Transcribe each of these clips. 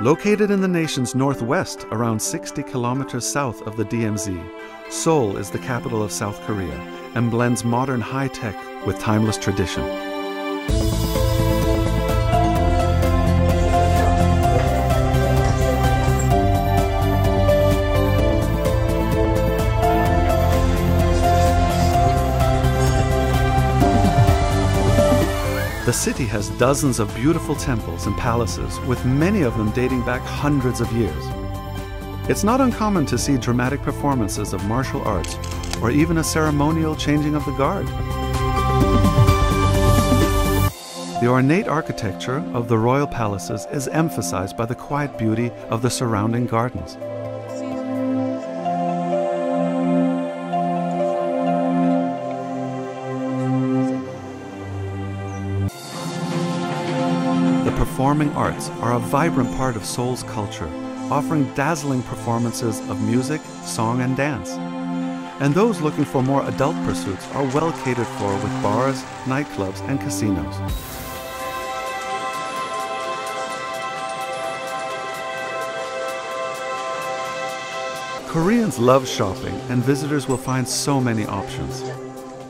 Located in the nation's northwest, around 60 kilometers south of the DMZ, Seoul is the capital of South Korea and blends modern high tech with timeless tradition. The city has dozens of beautiful temples and palaces, with many of them dating back hundreds of years. It's not uncommon to see dramatic performances of martial arts or even a ceremonial changing of the guard. The ornate architecture of the royal palaces is emphasized by the quiet beauty of the surrounding gardens. Performing arts are a vibrant part of Seoul's culture, offering dazzling performances of music, song, and dance. And those looking for more adult pursuits are well catered for with bars, nightclubs, and casinos. Koreans love shopping, and visitors will find so many options.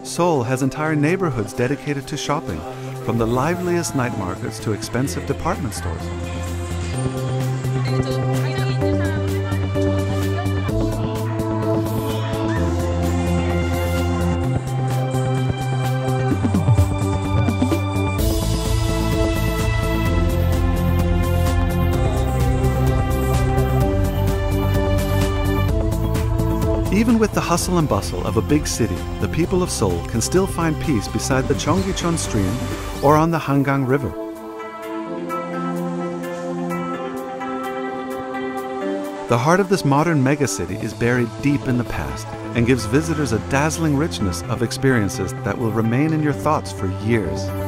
Seoul has entire neighborhoods dedicated to shopping, from the liveliest night markets to expensive department stores. Even with the hustle and bustle of a big city, the people of Seoul can still find peace beside the Cheonggyecheon stream or on the Hangang River. The heart of this modern megacity is buried deep in the past and gives visitors a dazzling richness of experiences that will remain in your thoughts for years.